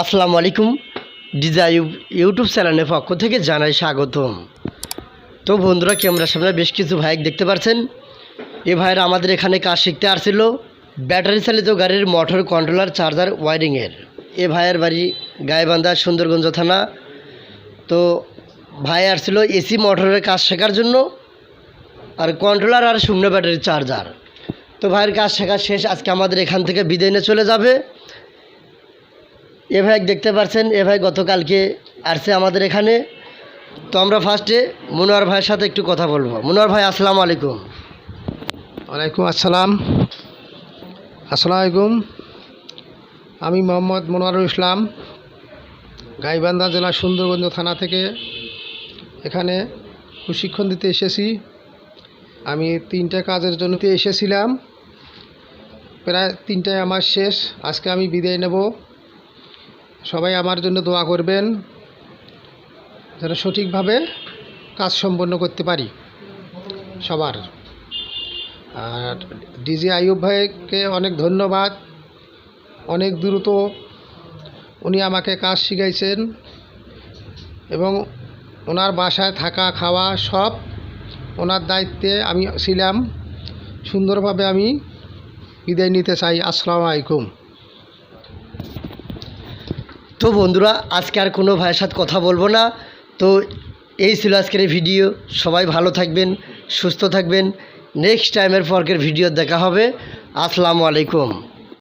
আসসালামু আলাইকুম। ডিজাইব ইউটিউব চ্যানেলের পক্ষ থেকে জানাই স্বাগতম। তো বন্ধুরা, ক্যামেরার সামনে বেশ কিছু ভাইক দেখতে পাচ্ছেন। এ ভাইয়েরা আমাদের এখানে কাজ শিখতে আসছিল। ব্যাটারি চালিত গাড়ির মোটর কন্ট্রোলার, চার্জার, ওয়ারিংয়ের। এ ভাইয়ের বাড়ি গায়েবান্ধা সুন্দরগঞ্জ থানা। তো ভাই আসছিল এসি মোটরের কাজ শেখার জন্য আর কন্ট্রোলার আর শূন্য ব্যাটারি চার্জার। তো ভাইয়ের কাজ শেখা শেষ। আজকে আমাদের এখান থেকে বিদায় নিয়ে চলে যাবে। এ ভাই দেখতে পাচ্ছেন এ ভাই গতকালকে আসছে আমাদের এখানে। তো আমরা ফার্স্টে মনোয়ার ভাইয়ের সাথে একটু কথা বলব। মনোয়ার ভাই, আসসালামু আলাইকুম। ওয়ালাইকুম আসসালাম। আসসালামু আলাইকুম। আমি মোহাম্মদ মনোয়ারুল ইসলাম, গাইবান্ধা জেলা সুন্দরগঞ্জ থানা থেকে এখানে প্রশিক্ষণ দিতে এসেছি। আমি তিনটে কাজের জন্য এসেছিলাম। প্রায় তিনটায় আমার শেষ। আজকে আমি বিদায় নেব। সবাই আমার জন্য দোয়া করবেন যেন সঠিকভাবে কাজ সম্পন্ন করতে পারি সবার। আর ডিজি আইয়ুব ভাইকে অনেক ধন্যবাদ, অনেক দ্রুত উনি আমাকে কাজ শিখাইছেন এবং ওনার বাসায় থাকা, খাওয়া সব ওনার দায়িত্বে আমি ছিলাম। সুন্দরভাবে আমি বিদায় নিতে চাই। আসসালামু আলাইকুম। তো বন্ধুরা, আজকে আর কোনো ভাইয়ের সাথে কথা বলব না। তো এই ছিল আজকের ভিডিও। সবাই ভালো থাকবেন, সুস্থ থাকবেন। নেক্সট টাইমের পরকের ভিডিও দেখা হবে। আসসালামু আলাইকুম।